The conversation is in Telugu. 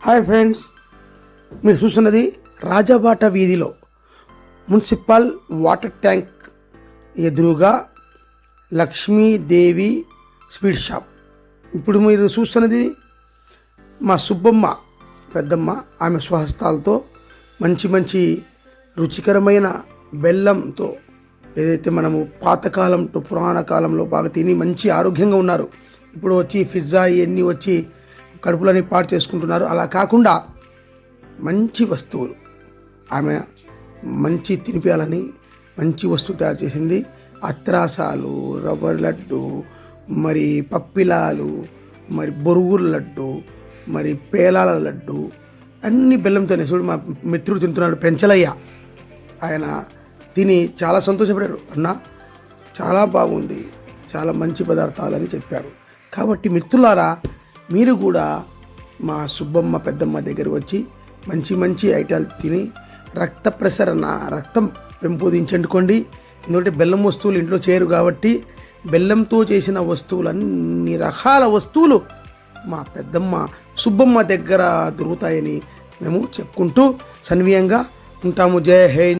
హాయ్ ఫ్రెండ్స్ మీరు చూస్తున్నది రాజాబాట వీధిలో మున్సిపల్ వాటర్ ట్యాంక్ ఎదురుగా లక్ష్మీదేవి స్వీట్ షాప్. ఇప్పుడు మీరు చూస్తున్నది మా సుబ్బమ్మ పెద్దమ్మ ఆమె స్వహస్తాలతో మంచి మంచి రుచికరమైన బెల్లంతో ఏదైతే మనము పాతకాలంతో పురాణ కాలంలో బాగా తిని మంచి ఆరోగ్యంగా ఉన్నారు. ఇప్పుడు వచ్చి పిజ్జా ఇవన్నీ వచ్చి కడుపులని పాడు చేసుకుంటున్నారు. అలా కాకుండా మంచి వస్తువులు. ఆమె మంచి తినిపించాలని మంచి వస్తువు తయారు చేసింది. అత్రాసాలు రబ్బర్ లడ్డు మరి పప్పిలాలు మరి బొరుగుల లడ్డు మరి పేలాల లడ్డు అన్ని బెల్లంతోనే చూడు మా మిత్రుడు తింటున్నాడు పెంచలయ్య. ఆయన తిని చాలా సంతోషపడారు. అన్న చాలా బాగుంది. చాలా మంచి పదార్థాలని చెప్పారు. కాబట్టి మిత్రులారా మీరు కూడా మా సుబ్బమ్మ పెద్దమ్మ దగ్గర వచ్చి మంచి మంచి ఐటాలు తిని రక్త ప్రసరణ రక్తం పెంపొదించండుకోండి ఎందుకంటే బెల్లం వస్తువులు ఇంట్లో చేయరు కాబట్టి బెల్లంతో చేసిన వస్తువులు అన్ని రకాల వస్తువులు మా పెద్దమ్మ సుబ్బమ్మ దగ్గర దొరుకుతాయని మేము చెప్పుకుంటూ సన్వీయంగా ఉంటాము. జయ హే